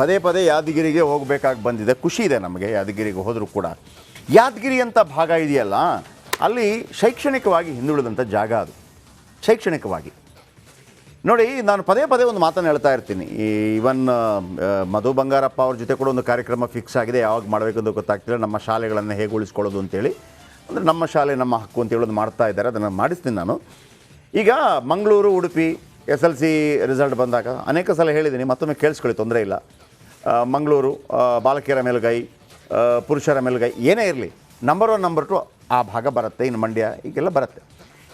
ಪದೇ ಪದೇ ಯಾದಗಿರಿಗೆ ಹೋಗಬೇಕಾಗಿ ಬಂದಿದೆ. ಖುಷಿ ಇದೆ ನಮಗೆ ಯಾದಗಿರಿಗೆ ಹೋದರೂ ಕೂಡ. ಯಾದಗಿರಿ ಅಂತ ಭಾಗ ಇದೆಯಲ್ಲ, ಅಲ್ಲಿ ಶೈಕ್ಷಣಿಕವಾಗಿ ಹಿಂದುಳಿದಂಥ ಜಾಗ ಅದು. ಶೈಕ್ಷಣಿಕವಾಗಿ. ನೋಡಿ, ನಾನು ಪದೇ ಪದೇ ಒಂದು ಮಾತನ್ನು ಹೇಳ್ತಾ ಇರ್ತೀನಿ. ಈ ಇವನ್ ಮಧು ಬಂಗಾರಪ್ಪ ಅವ್ರ ಜೊತೆ ಕೂಡ ಒಂದು ಕಾರ್ಯಕ್ರಮ ಫಿಕ್ಸ್ ಆಗಿದೆ. ಯಾವಾಗ ಮಾಡಬೇಕು ಅಂತ ಗೊತ್ತಾಗ್ತಿಲ್ಲ. ನಮ್ಮ ಶಾಲೆಗಳನ್ನು ಹೇಗೆ ಉಳಿಸ್ಕೊಳ್ಳೋದು ಅಂತೇಳಿ. ಅಂದರೆ ನಮ್ಮ ಶಾಲೆ, ನಮ್ಮ ಹಕ್ಕು ಅಂತ ಹೇಳೋದು ಮಾಡ್ತಾ ಇದ್ದಾರೆ. ಅದನ್ನು ಮಾಡಿಸ್ತೀನಿ ನಾನು. ಈಗ Mangaluru, Udupi, S L C result ಬಂದಾಗ ಅನೇಕ ಸಲ ಹೇಳಿದ್ದೀನಿ. ಮತ್ತೊಮ್ಮೆ ಕೇಳಿಸ್ಕೊಳ್ಳಿ, ತೊಂದರೆ ಇಲ್ಲ. ಮಂಗಳೂರು ಬಾಲಕಿಯರ ಮೇಲುಗೈ ಪುರುಷರ ಮೇಲುಗೈ, ಏನೇ ಇರಲಿ ನಂಬರ್ ಒನ್ ನಂಬರ್ ಟು ಆ ಭಾಗ ಬರುತ್ತೆ, ಇನ್ನು ಮಂಡ್ಯ ಈಗೆಲ್ಲ ಬರುತ್ತೆ.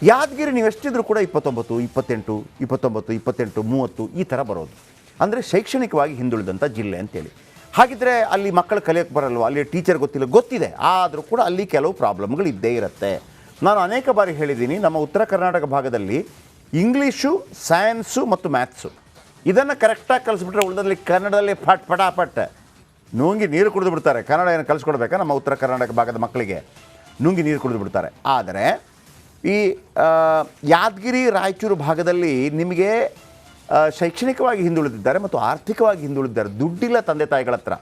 ಯಾದಗಿರಿ ನೀವು ಎಷ್ಟಿದ್ರು ಕೂಡ ಇಪ್ಪತ್ತೊಂಬತ್ತು, ಇಪ್ಪತ್ತೆಂಟು ಇಪ್ಪತ್ತೊಂಬತ್ತು, ಇಪ್ಪತ್ತೆಂಟು, ಮೂವತ್ತು ಈ ಥರ ಬರೋದು. ಅಂದರೆ ಶೈಕ್ಷಣಿಕವಾಗಿ ಹಿಂದುಳಿದಂಥ ಜಿಲ್ಲೆ ಅಂತೇಳಿ. ಹಾಗಿದ್ರೆ ಅಲ್ಲಿ ಮಕ್ಕಳು ಕಲಿಯೋಕ್ಕೆ ಬರಲ್ವ? ಅಲ್ಲಿ ಟೀಚರ್ ಗೊತ್ತಿಲ್ಲ, ಗೊತ್ತಿದೆ. ಆದರೂ ಕೂಡ ಅಲ್ಲಿ ಕೆಲವು ಪ್ರಾಬ್ಲಮ್ಗಳು ಇದ್ದೇ ಇರುತ್ತೆ. ನಾನು ಅನೇಕ ಬಾರಿ ಹೇಳಿದ್ದೀನಿ, ನಮ್ಮ ಉತ್ತರ ಕರ್ನಾಟಕ ಭಾಗದಲ್ಲಿ ಇಂಗ್ಲೀಷು ಸೈನ್ಸು ಮತ್ತು ಮ್ಯಾಥ್ಸು ಇದನ್ನು ಕರೆಕ್ಟಾಗಿ ಕಲಿಸ್ಬಿಟ್ರೆ ಉಳಿದಲ್ಲಿ ಕನ್ನಡದಲ್ಲಿ ಪಟ್ ಪಟಾಪಟ್. ನುಂಗಿ ನೀರು ಕುಡಿದು ಬಿಡ್ತಾರೆ. ಕನ್ನಡ ಏನು ಕಲಿಸ್ಕೊಡ್ಬೇಕಾ? ನಮ್ಮ ಉತ್ತರ ಕರ್ನಾಟಕ ಭಾಗದ ಮಕ್ಕಳಿಗೆ. ನುಂಗಿ ನೀರು ಕುಡಿದು ಬಿಡ್ತಾರೆ. ಆದರೆ, ಈ ಯಾದಗಿರಿ, ರಾಯಚೂರು ಭಾಗದಲ್ಲಿ ನಿಮಗೆ ಶೈಕ್ಷಣಿಕವಾಗಿ ಹಿಂದುಳಿದಿದ್ದಾರೆ ಮತ್ತು ಆರ್ಥಿಕವಾಗಿ ಹಿಂದುಳಿದಿದ್ದಾರೆ. ದುಡ್ಡಿಲ್ಲ ತಂದೆ ತಾಯಿಗಳ ಹತ್ರ.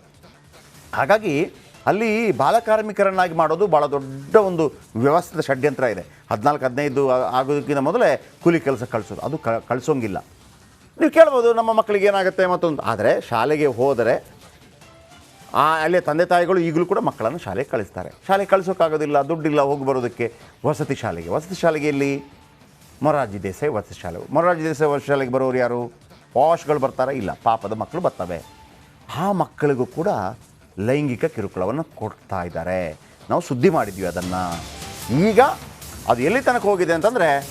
ಹಾಗಾಗಿ ಅಲ್ಲಿ ಬಾಲಕಾರ್ಮಿಕರನ್ನಾಗಿ ಮಾಡೋದು ಭಾಳ ದೊಡ್ಡ ಒಂದು ವ್ಯವಸ್ಥಿತ ಷಡ್ಯಂತ್ರ ಇದೆ. ಹದಿನಾಲ್ಕು, ಹದಿನೈದು ಆಗೋದಕ್ಕಿಂತ ಮೊದಲೇ ಕೂಲಿ ಕೆಲಸ ಕಳಿಸೋದು. ಅದು ಕಳಿಸೋಂಗಿಲ್ಲ. ನೀವು ಕೇಳ್ಬೋದು, ನಮ್ಮ ಮಕ್ಕಳಿಗೆ ಏನಾಗುತ್ತೆ ಮತ್ತೊಂದು. ಆದರೆ, ಶಾಲೆಗೆ ಹೋದರೆ, ಆ, ಅಲ್ಲೇ ತಂದೆ ತಾಯಿಗಳು ಈಗಲೂ ಕೂಡ ಮಕ್ಕಳನ್ನು ಶಾಲೆಗೆ ಕಳಿಸ್ತಾರೆ. ಶಾಲೆಗೆ ಕಳಿಸೋಕ್ಕಾಗೋದಿಲ್ಲ, ದುಡ್ಡಿಲ್ಲ, ಹೋಗಿ ಬರೋದಕ್ಕೆ. ವಸತಿ ಶಾಲೆಗೆ. ವಸತಿ ಶಾಲೆಗೆ ಇಲ್ಲಿ ಮೊರಾರ್ಜಿ ದೇಸಾಯಿ ವಸತಿ ಶಾಲೆ. ಮೊರಾರ್ಜಿ ದೇಸಾಯಿ ವಸತಿ ಶಾಲೆಗೆ ಬರೋರು ಯಾರು? ಪಾಶ್ಗಳು ಬರ್ತಾರೆ? ಇಲ್ಲ, ಪಾಪದ ಮಕ್ಕಳು ಬರ್ತವೆ. ಆ ಮಕ್ಕಳಿಗೂ ಕೂಡ ಲೈಂಗಿಕ ಕಿರುಕುಳವನ್ನು ಕೊಡ್ತಾ ಇದ್ದಾರೆ. ನಾವು ಸುದ್ದಿ ಮಾಡಿದ್ವಿ ಅದನ್ನು. ಈಗ ಅದು ಎಲ್ಲಿ ತನಕ ಹೋಗಿದೆ ಅಂತಂದರೆ,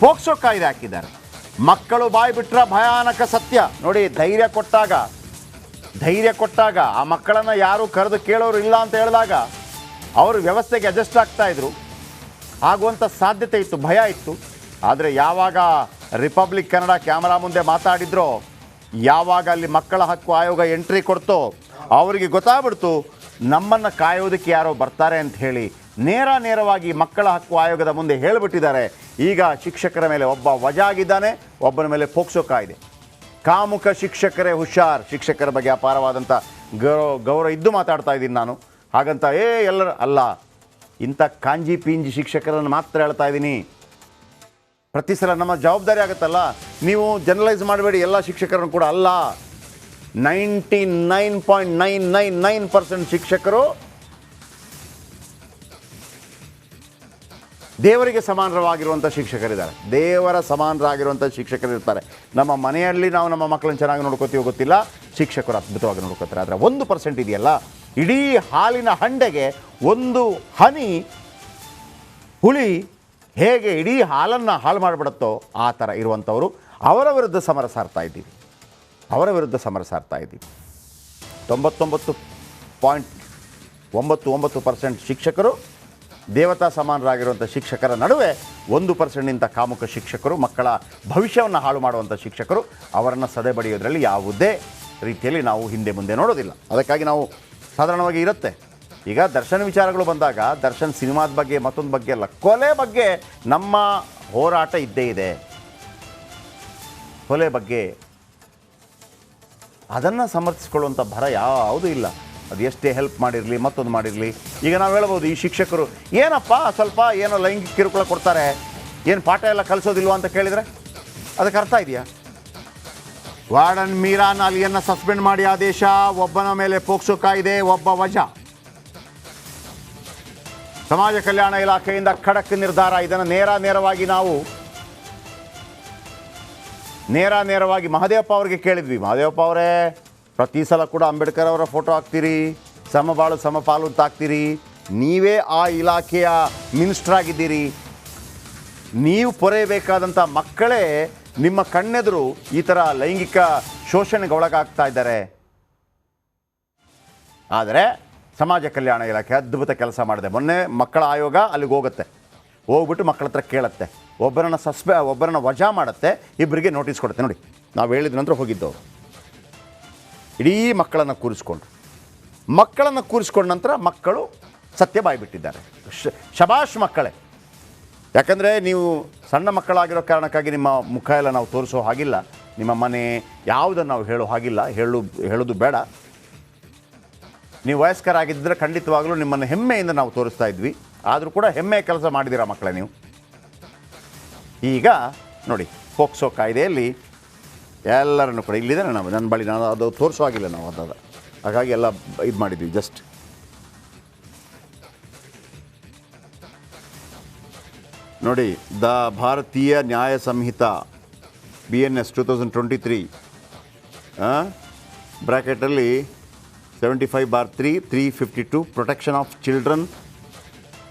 ಪೋಕ್ಸೋ ಕಾಯ್ದೆ ಹಾಕಿದ್ದಾರೆ. ಮಕ್ಕಳು ಬಾಯಿ ಬಿಟ್ರೆ ಭಯಾನಕ ಸತ್ಯ. ನೋಡಿ, ಧೈರ್ಯ ಕೊಟ್ಟಾಗ ಧೈರ್ಯ ಕೊಟ್ಟಾಗ ಆ ಮಕ್ಕಳನ್ನು ಯಾರು ಕರೆದು ಕೇಳೋರು ಇಲ್ಲ ಅಂತ ಹೇಳಿದಾಗ ಅವರು ವ್ಯವಸ್ಥೆಗೆ ಅಡ್ಜಸ್ಟ್ ಆಗ್ತಾ ಇದ್ರು. ಆಗುವಂಥ ಸಾಧ್ಯತೆ ಇತ್ತು, ಭಯ ಇತ್ತು. ಆದರೆ ಯಾವಾಗ ರಿಪಬ್ಲಿಕ್ ಕನ್ನಡ ಕ್ಯಾಮರಾ ಮುಂದೆ ಮಾತಾಡಿದ್ರೋ, ಯಾವಾಗ ಅಲ್ಲಿ ಮಕ್ಕಳ ಹಕ್ಕು ಆಯೋಗ ಎಂಟ್ರಿ ಕೊಡ್ತೋ, ಅವರಿಗೆ ಗೊತ್ತಾಗ್ಬಿಡ್ತು, ನಮ್ಮನ್ನು ಕಾಯೋದಕ್ಕೆ ಯಾರೋ ಬರ್ತಾರೆ ಅಂತ ಹೇಳಿ ನೇರ ನೇರವಾಗಿ ಮಕ್ಕಳ ಹಕ್ಕು ಆಯೋಗದ ಮುಂದೆ ಹೇಳಿಬಿಟ್ಟಿದ್ದಾರೆ. ಈಗ ಶಿಕ್ಷಕರ ಮೇಲೆ ಒಬ್ಬ ವಜಾಗಿದ್ದಾನೆ, ಒಬ್ಬನ ಮೇಲೆ ಪೋಕ್ಸೋ ಕಾಯ್ದೆ. ಕಾಮುಕ ಶಿಕ್ಷಕರೇ ಹುಷಾರ್, ಶಿಕ್ಷಕರ ಬಗ್ಗೆ ಅಪಾರವಾದಂಥ ಗೌರವ ಗೌರವ ಇದ್ದು ಮಾತಾಡ್ತಾ ಇದ್ದೀನಿ ನಾನು. ಹಾಗಂತ, ಏ, ಎಲ್ಲರೂ, ಅಲ್ಲ, ಇಂಥ ಕಾಂಜಿ ಪಿಂಜಿ ಶಿಕ್ಷಕರನ್ನು ಮಾತ್ರ ಹೇಳ್ತಾ ಇದ್ದೀನಿ. ಪ್ರತಿ ಸಲ ನಮ್ಮ ಜವಾಬ್ದಾರಿ ಆಗುತ್ತಲ್ಲ? ನೀವು ಜನರಲೈಸ್ ಮಾಡಬೇಡಿ, ಎಲ್ಲ ಶಿಕ್ಷಕರನ್ನು ಕೂಡ ಅಲ್ಲ. Ninety nine point nine nine nine percent ಶಿಕ್ಷಕರು ದೇವರಿಗೆ ಸಮಾನರವಾಗಿರುವಂಥ ಶಿಕ್ಷಕರಿದ್ದಾರೆ. ದೇವರ ಸಮಾನರಾಗಿರುವಂಥ ಶಿಕ್ಷಕರಿರ್ತಾರೆ. ನಮ್ಮ ಮನೆಯಲ್ಲಿ ನಾವು ನಮ್ಮ ಮಕ್ಕಳನ್ನ ಚೆನ್ನಾಗಿ ನೋಡ್ಕೋತೀವೋ ಗೊತ್ತಿಲ್ಲ. ಶಿಕ್ಷಕರು ಅದ್ಭುತವಾಗಿ ನೋಡ್ಕೋತಾರೆ. ಆದರೆ ಒಂದು ಪರ್ಸೆಂಟ್ ಇದೆಯಲ್ಲ? ಇಡೀ ಹಾಲಿನ ಹಂಡೆಗೆ ಒಂದು ಹನಿ, ಹುಳಿ ಹೇಗೆ ಇಡೀ ಹಾಲನ್ನು ಹಾಳು ಮಾಡಿಬಿಡುತ್ತೋ ಆ ಥರ ಇರುವಂಥವರು ಅವರ ವಿರುದ್ಧ ಸಮರ ಸಾರ್ತಾ ಇದ್ದೀವಿ. ಅವರ ವಿರುದ್ಧ ಸಮರ ಸಾರ್ತಾ ಇದ್ದೀವಿ. ತೊಂಬತ್ತೊಂಬತ್ತು ಪಾಯಿಂಟ್ ಒಂಬತ್ತು ಒಂಬತ್ತು ಪರ್ಸೆಂಟ್ ಶಿಕ್ಷಕರು ದೇವತಾ ಸಮಾನರಾಗಿರುವಂಥ ಶಿಕ್ಷಕರ ನಡುವೆ ಒಂದು ಪರ್ಸೆಂಟ್ನಿಂದ ಕಾಮುಕ ಶಿಕ್ಷಕರು, ಮಕ್ಕಳ ಭವಿಷ್ಯವನ್ನು ಹಾಳು ಮಾಡುವಂಥ ಶಿಕ್ಷಕರು ಅವರನ್ನು ಸದೆ ಬಡಿಯೋದ್ರಲ್ಲಿ ಯಾವುದೇ ರೀತಿಯಲ್ಲಿ ನಾವು ಹಿಂದೆ ಮುಂದೆ ನೋಡೋದಿಲ್ಲ. ಅದಕ್ಕಾಗಿ ನಾವು ಸಾಧಾರಣವಾಗಿ ಇರುತ್ತೆ. ಈಗ ದರ್ಶನ್ ವಿಚಾರಗಳು ಬಂದಾಗ ದರ್ಶನ್ ಸಿನಿಮಾದ ಬಗ್ಗೆ ಮತ್ತೊಂದು ಬಗ್ಗೆ ಅಲ್ಲ, ಕೊಲೆ ಬಗ್ಗೆ ನಮ್ಮ ಹೋರಾಟ ಇದ್ದೇ ಇದೆ. ಕೊಲೆ ಬಗ್ಗೆ ಅದನ್ನು ಸಮರ್ಥಿಸಿಕೊಳ್ಳುವಂಥ ಭರ ಯಾವುದೂ ಇಲ್ಲ. ಅದು ಎಷ್ಟೇ ಹೆಲ್ಪ್ ಮಾಡಿರಲಿ, ಮತ್ತೊಂದು ಮಾಡಿರಲಿ. ಈಗ ನಾವು ಹೇಳ್ಬೋದು, ಈ ಶಿಕ್ಷಕರು, ಏನಪ್ಪ, ಸ್ವಲ್ಪ ಏನೋ ಲೈಂಗಿಕ ಕಿರುಕುಳ ಕೊಡ್ತಾರೆ, ಏನು ಪಾಠ ಎಲ್ಲ ಕಲಿಸೋದಿಲ್ವಾ ಅಂತ ಕೇಳಿದರೆ? ಅದಕ್ಕೆ ಅರ್ಥ ಇದೆಯಾ? ವಾರ್ಡನ್ ಮೀರಾನ್ ಅಲಿಯನ್ನು ಸಸ್ಪೆಂಡ್ ಮಾಡಿ ಆದೇಶ, ಒಬ್ಬನ ಮೇಲೆ ಪೋಕ್ಸೋ ಕಾಯಿದೆ, ಒಬ್ಬ ವಜಾ. ಸಮಾಜ ಕಲ್ಯಾಣ ಇಲಾಖೆಯಿಂದ ಖಡಕ್ ನಿರ್ಧಾರ, ಇದನ್ನು ನೇರ ನೇರವಾಗಿ ನಾವು, ನೇರ ನೇರವಾಗಿ ಮಹದೇವಪ್ಪ ಅವರಿಗೆ ಕೇಳಿದ್ವಿ. ಮಹದೇವಪ್ಪ ಅವರೇ ಪ್ರತಿ ಸಲ ಕೂಡ ಅಂಬೇಡ್ಕರ್ ಅವರ ಫೋಟೋ ಹಾಕ್ತೀರಿ. ಸಮಬಾಳು ಸಮಪಾಲು ಅಂತ ಹಾಕ್ತೀರಿ. ನೀವೇ ಆ ಇಲಾಖೆಯ ಮಿನಿಸ್ಟರ್ ಆಗಿದ್ದೀರಿ. ನೀವು ಪೊರೆಯಬೇಕಾದಂಥ ಮಕ್ಕಳೇ ನಿಮ್ಮ ಕಣ್ಣೆದುರು ಈ ಥರ ಲೈಂಗಿಕ ಶೋಷಣೆಗೆ ಒಳಗಾಗ್ತಾ ಇದ್ದಾರೆ. ಆದರೆ ಸಮಾಜ ಕಲ್ಯಾಣ ಇಲಾಖೆ ಅದ್ಭುತ ಕೆಲಸ ಮಾಡಿದೆ. ಮೊನ್ನೆ ಮಕ್ಕಳ ಆಯೋಗ ಅಲ್ಲಿಗೆ ಹೋಗುತ್ತೆ. ಹೋಗ್ಬಿಟ್ಟು ಮಕ್ಕಳ ಹತ್ರ ಕೇಳುತ್ತೆ. ಒಬ್ಬರನ್ನ ಸಸ್ಪೆ, ಒಬ್ಬರನ್ನ ವಜಾ ಮಾಡುತ್ತೆ. ಇಬ್ಬರಿಗೆ ನೋಟಿಸ್ ಕೊಡುತ್ತೆ. ನೋಡಿ, ನಾವು ಹೇಳಿದ ನಂತರ ಹೋಗಿದ್ದವರು. ಇಡೀ ಮಕ್ಕಳನ್ನು ಕೂರಿಸ್ಕೊಂಡ್ರು. ಮಕ್ಕಳನ್ನು ಕೂರಿಸ್ಕೊಂಡ ನಂತರ ಮಕ್ಕಳು ಸತ್ಯ ಬಾಯ್ಬಿಟ್ಟಿದ್ದಾರೆ. ಶಬಾಷ್ ಮಕ್ಕಳೇ. ಯಾಕಂದರೆ ನೀವು ಸಣ್ಣ ಮಕ್ಕಳಾಗಿರೋ ಕಾರಣಕ್ಕಾಗಿ ನಿಮ್ಮ ಮುಖ ಎಲ್ಲ ನಾವು ತೋರಿಸೋ ಹಾಗಿಲ್ಲ. ನಿಮ್ಮ ಮನೆ ಯಾವುದನ್ನು ನಾವು ಹೇಳೋ ಹಾಗಿಲ್ಲ. ಹೇಳು, ಹೇಳೋದು ಬೇಡ. ನೀವು ವಯಸ್ಕರಾಗಿದ್ದರೆ ಖಂಡಿತವಾಗಲೂ ನಿಮ್ಮನ್ನು ಹೆಮ್ಮೆಯಿಂದ ನಾವು ತೋರಿಸ್ತಾ ಇದ್ವಿ. ಆದರೂ ಕೂಡ ಹೆಮ್ಮೆ ಕೆಲಸ ಮಾಡಿದ್ದೀರಾ ಮಕ್ಕಳೇ ನೀವು? ಈಗ ನೋಡಿ, ಪೋಕ್ಸೋ ಕಾಯ್ದೆಯಲ್ಲಿ ಎಲ್ಲರನ್ನು ಕೂಡ ಇಲ್ಲಿದೆ ನಾವು, ನನ್ನ ಬಳಿ ನಾನು ಅದು ತೋರಿಸೋ ಆಗಿಲ್ಲ ನಾವು ಅದಾದ ಹಾಗಾಗಿ ಎಲ್ಲ ಇದು ಮಾಡಿದ್ವಿ ಜಸ್ಟ್ ನೋಡಿ, the Bharatiya Nyaya Sanhita B N S two thousand twenty three ಬ್ರ್ಯಾಕೆಟಲ್ಲಿ seventy five bar three three fifty two protection of children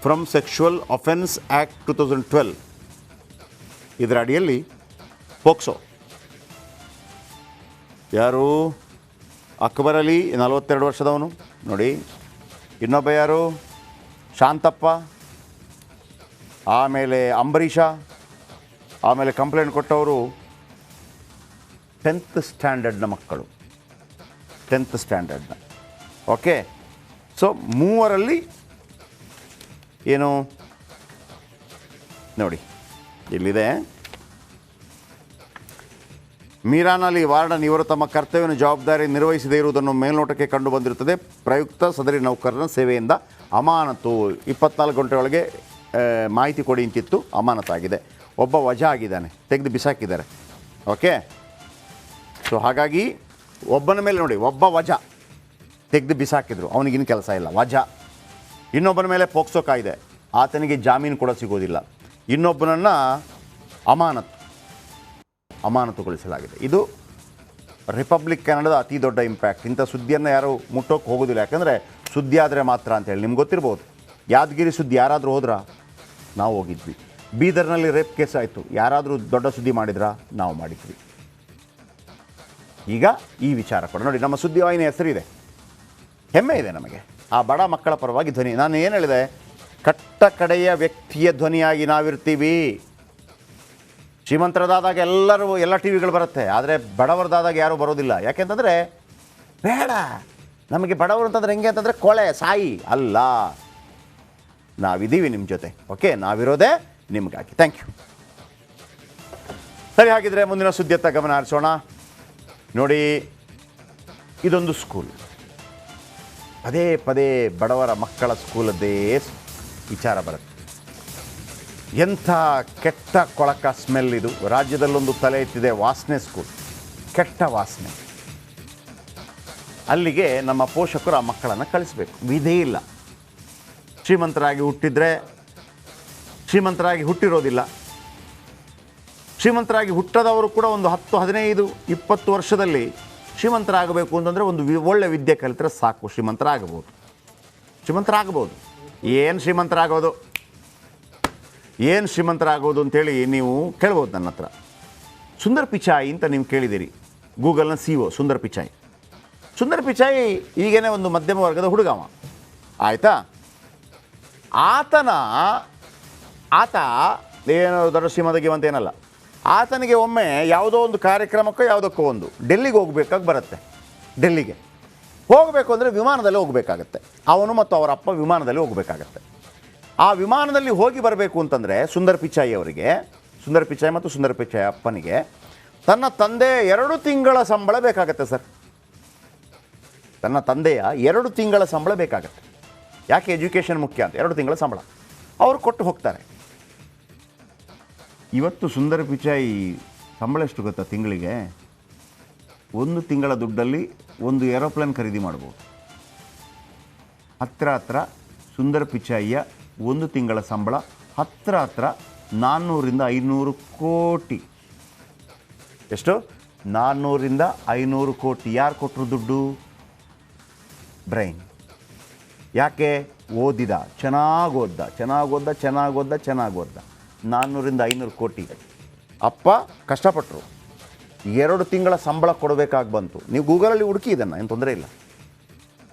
from sexual offence act two thousand twelve ಇದರ ಅಡಿಯಲ್ಲಿ ಪೋಕ್ಸೋ. ಯಾರು? ಅಕ್ಬರ್ ಅಲಿ, ನಲವತ್ತೆರಡು ವರ್ಷದವನು. ನೋಡಿ, ಇನ್ನೊಬ್ಬ ಯಾರು? ಶಾಂತಪ್ಪ, ಆಮೇಲೆ ಅಂಬರೀಷ, ಆಮೇಲೆ ಕಂಪ್ಲೇಂಟ್ ಕೊಟ್ಟವರು ಟೆಂತ್ ಸ್ಟ್ಯಾಂಡರ್ಡ್ನ ಮಕ್ಕಳು. ಟೆಂತ್ ಸ್ಟ್ಯಾಂಡರ್ಡ್ನ ಓಕೆ ಸೊ ಮೂವರಲ್ಲಿ ಏನು? ನೋಡಿ, ಇಲ್ಲಿದೆ. ಮೀರಾನಲ್ಲಿ ವಾರ್ಡನ್ ಇವರು ತಮ್ಮ ಕರ್ತವ್ಯವನ್ನು ಜವಾಬ್ದಾರಿ ನಿರ್ವಹಿಸದೇ ಇರುವುದನ್ನು ಮೇಲ್ನೋಟಕ್ಕೆ ಕಂಡು ಬಂದಿರುತ್ತದೆ. ಪ್ರಯುಕ್ತ ಸದರಿ ನೌಕರನ ಸೇವೆಯಿಂದ ಅಮಾನತು ಇಪ್ಪತ್ನಾಲ್ಕು ಗಂಟೆ ಒಳಗೆ ಮಾಹಿತಿ ಕೊಡಿ ಅಂತಿತ್ತು. ಅಮಾನತಾಗಿದೆ. ಒಬ್ಬ ವಜಾ ಆಗಿದ್ದಾನೆ. ತೆಗೆದು ಬಿಸಾಕಿದ್ದಾರೆ. ಓಕೆ? ಸೊ ಹಾಗಾಗಿ ಒಬ್ಬನ ಮೇಲೆ ನೋಡಿ, ಒಬ್ಬ ವಜಾ ತೆಗೆದು ಬಿಸಾಕಿದ್ರು. ಅವನಿಗಿನ್ನು ಕೆಲಸ ಇಲ್ಲ. ವಜಾ. ಇನ್ನೊಬ್ಬನ ಮೇಲೆ ಪೋಕ್ಸೋ ಕಾಯ್ದೆ. ಆತನಿಗೆ ಜಾಮೀನು ಕೂಡ ಸಿಗೋದಿಲ್ಲ ಇನ್ನೊಬ್ಬನನ್ನು ಅಮಾನತು. ಅಮಾನತುಗೊಳಿಸಲಾಗಿದೆ. ಇದು ರಿಪಬ್ಲಿಕ್ ಕನ್ನಡದ ಅತಿ ದೊಡ್ಡ ಇಂಪ್ಯಾಕ್ಟ್ ಇಂಥ ಸುದ್ದಿಯನ್ನು ಯಾರು ಮುಟ್ಟೋಕೆ ಹೋಗೋದಿಲ್ಲ. ಯಾಕಂದರೆ ಸುದ್ದಿ ಆದರೆ ಮಾತ್ರ ಅಂತೇಳಿ ನಿಮ್ಗೆ ಗೊತ್ತಿರ್ಬೋದು. ಯಾದಗಿರಿ ಸುದ್ದಿ ಯಾರಾದರೂ ಹೋದ್ರ? ನಾವು ಹೋಗಿದ್ವಿ. ಬೀದರ್ನಲ್ಲಿ ರೇಪ್ ಕೇಸ್ ಆಯಿತು. ಯಾರಾದರೂ ದೊಡ್ಡ ಸುದ್ದಿ ಮಾಡಿದ್ರಾ? ನಾವು ಮಾಡಿದ್ವಿ. ಈಗ ಈ ವಿಚಾರ ಕೂಡ ನೋಡಿ, ನಮ್ಮ ಸುದ್ದಿವಾಹಿನಿ ಹೆಸರಿದೆ. ಹೆಮ್ಮೆ ಇದೆ ನಮಗೆ. ಆ ಬಡ ಮಕ್ಕಳ ಪರವಾಗಿ ಧ್ವನಿ. ನಾನು ಏನು ಹೇಳಿದೆ? ಕಟ್ಟ ಕಡೆಯ ವ್ಯಕ್ತಿಯ ಧ್ವನಿಯಾಗಿ ನಾವಿರ್ತೀವಿ. ಶ್ರೀಮಂತರದಾದಾಗ ಎಲ್ಲರೂ ಎಲ್ಲ ಟಿ ವಿಗಳು ಬರುತ್ತೆ. ಆದರೆ ಬಡವರದಾದಾಗ ಯಾರೂ ಬರೋದಿಲ್ಲ. ಯಾಕೆಂತಂದರೆ, ಬೇಡ. ನಮಗೆ ಬಡವರು ಅಂತಂದ್ರೆ ಹೆಂಗೆ ಅಂತಂದರೆ ಕೊಳೆ, ಸಾಯಿ. ಅಲ್ಲ. ನಾವಿದ್ದೀವಿ ನಿಮ್ಮ ಜೊತೆ. ಓಕೆ? ನಾವಿರೋದೇ ನಿಮಗಾಗಿ. ಥ್ಯಾಂಕ್ ಯು ಸರಿ, ಹಾಗಿದ್ರೆ ಮುಂದಿನ ಸುದ್ದಿಯತ್ತ ಗಮನ ಹರಿಸೋಣ. ನೋಡಿ, ಇದೊಂದು ಸ್ಕೂಲ್ ಪದೇ ಪದೇ ಬಡವರ ಮಕ್ಕಳ ಸ್ಕೂಲದ್ದೇ ವಿಚಾರ ಬರುತ್ತೆ. ಎಂಥ ಕೆಟ್ಟ ಕೊಳಕ ಸ್ಮೆಲ್ ಇದು? ರಾಜ್ಯದಲ್ಲೊಂದು ತಲೆ ಎತ್ತಿದೆ ವಾಸನೆ ಸ್ಕೂಲ್ ಕೆಟ್ಟ ವಾಸನೆ. ಅಲ್ಲಿಗೆ ನಮ್ಮ ಪೋಷಕರು ಆ ಮಕ್ಕಳನ್ನು ಕಳಿಸ್ಬೇಕು. ವಿಧಿ ಇಲ್ಲ. ಶ್ರೀಮಂತರಾಗಿ ಹುಟ್ಟಿದ್ರೆ ಶ್ರೀಮಂತರಾಗಿ ಹುಟ್ಟಿರೋದಿಲ್ಲ. ಶ್ರೀಮಂತರಾಗಿ ಹುಟ್ಟದವರು ಕೂಡ ಒಂದು ಹತ್ತು, ಹದಿನೈದು, ಇಪ್ಪತ್ತು ವರ್ಷದಲ್ಲಿ ಶ್ರೀಮಂತರಾಗಬೇಕು ಅಂತಂದರೆ ಒಂದು ವಿ, ಒಳ್ಳೆ ವಿದ್ಯೆ ಕಲಿತರೆ ಸಾಕು. ಶ್ರೀಮಂತರಾಗಬಹುದು. ಶ್ರೀಮಂತರಾಗಬಹುದು. ಏನು ಶ್ರೀಮಂತರಾಗೋದು? ಏನು ಶ್ರೀಮಂತರಾಗೋದು ಅಂತೇಳಿ ನೀವು ಕೇಳ್ಬೋದು ನನ್ನ ಹತ್ರ. ಸುಂದರ್ ಪಿಚಾಯಿ ಅಂತ ನೀವು ಕೇಳಿದ್ದೀರಿ. ಗೂಗಲ್ನ ಸಿ ಒ ಸುಂದರ್ ಪಿಚಾಯಿ. ಸುಂದರ್ ಪಿಚಾಯಿ ಈಗೇನೆ ಒಂದು ಮಧ್ಯಮ ವರ್ಗದ ಹುಡುಗವ. ಆಯಿತಾ? ಆತನ, ಆತ ಏನು ದೊಡ್ಡ ಶ್ರೀಮಂತ ಗಿಮಂತ ಏನಲ್ಲ. ಆತನಿಗೆ ಒಮ್ಮೆ ಯಾವುದೋ ಒಂದು ಕಾರ್ಯಕ್ರಮಕ್ಕೋ ಯಾವುದಕ್ಕೋ ಒಂದು ಡೆಲ್ಲಿಗೆ ಹೋಗ್ಬೇಕಾಗಿ ಬರುತ್ತೆ. ಡೆಲ್ಲಿಗೆ. ಹೋಗಬೇಕು ಅಂದರೆ ವಿಮಾನದಲ್ಲಿ ಹೋಗಬೇಕಾಗತ್ತೆ. ಅವನು ಮತ್ತು ಅವರ ಅಪ್ಪ ವಿಮಾನದಲ್ಲಿ ಹೋಗಬೇಕಾಗತ್ತೆ. ಆ ವಿಮಾನದಲ್ಲಿ ಹೋಗಿ ಬರಬೇಕು ಅಂತಂದರೆ ಸುಂದರ್ ಪಿಚಾಯಿ ಅವರಿಗೆ, ಸುಂದರ್ ಪಿಚಾಯಿ ಮತ್ತು ಸುಂದರ್ ಪಿಚಾಯಿ ಅಪ್ಪನಿಗೆ ತನ್ನ ತಂದೆ ಎರಡು ತಿಂಗಳ ಸಂಬಳ ಬೇಕಾಗತ್ತೆ ಸರ್. ತನ್ನ ತಂದೆಯ ಎರಡು ತಿಂಗಳ ಸಂಬಳ ಬೇಕಾಗತ್ತೆ. ಯಾಕೆ ಎಜುಕೇಷನ್ ಮುಖ್ಯ ಅಂತ? ಎರಡು ತಿಂಗಳ ಸಂಬಳ. ಅವರು ಕೊಟ್ಟು ಹೋಗ್ತಾರೆ. ಇವತ್ತು ಸುಂದರ ಪಿಚಾಯಿ ಸಂಬಳ ಎಷ್ಟು ಗೊತ್ತಾ ತಿಂಗಳಿಗೆ? ಒಂದು ತಿಂಗಳ ದುಡ್ಡಲ್ಲಿ ಒಂದು ಏರೋಪ್ಲೇನ್ ಖರೀದಿ ಮಾಡ್ಬೋದು. ಹತ್ತಿರ ಹತ್ರ ಸುಂದರ ಪಿಚಾಯಿಯ ಒಂದು ತಿಂಗಳ ಸಂಬಳ ಹತ್ತಿರ ಹತ್ರ ನಾನ್ನೂರಿಂದ ಐನೂರು ಕೋಟಿ. ಎಷ್ಟು? ನಾನ್ನೂರಿಂದ ಐನೂರು ಕೋಟಿ. ಯಾರು ಕೊಟ್ಟರು ದುಡ್ಡು? ಬ್ರೈನ್. ಯಾಕೆ? ಓದಿದ, ಚೆನ್ನಾಗಿ ಓದ್ದ ಚೆನ್ನಾಗಿ ಓದ್ದ ಚೆನ್ನಾಗಿ ಓದ್ದ ಚೆನ್ನಾಗಿ ಓದ್ದ. ನಾನ್ನೂರಿಂದ ಐನೂರು ಕೋಟಿ. ಅಪ್ಪ ಕಷ್ಟಪಟ್ಟರು ಎರಡು ತಿಂಗಳ ಸಂಬಳ ಕೊಡಬೇಕಾಗಿ ಬಂತು. ನೀವು ಗೂಗಲಲ್ಲಿ ಹುಡುಕಿ ಇದನ್ನು, ಏನು ತೊಂದರೆ ಇಲ್ಲ.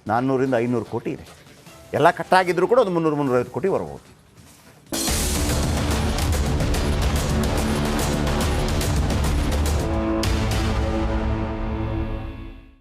ನಾನ್ನೂರಿಂದ ಐನೂರು ಕೋಟಿ ಇದೆ. ಎಲ್ಲ ಕಟ್ಟಾಗಿದ್ದರೂ ಕೂಡ ಒಂದು ಮುನ್ನೂರು ಮುನ್ನೂರೈವತ್ತು ಕೋಟಿ ಬರ್ಬೋದು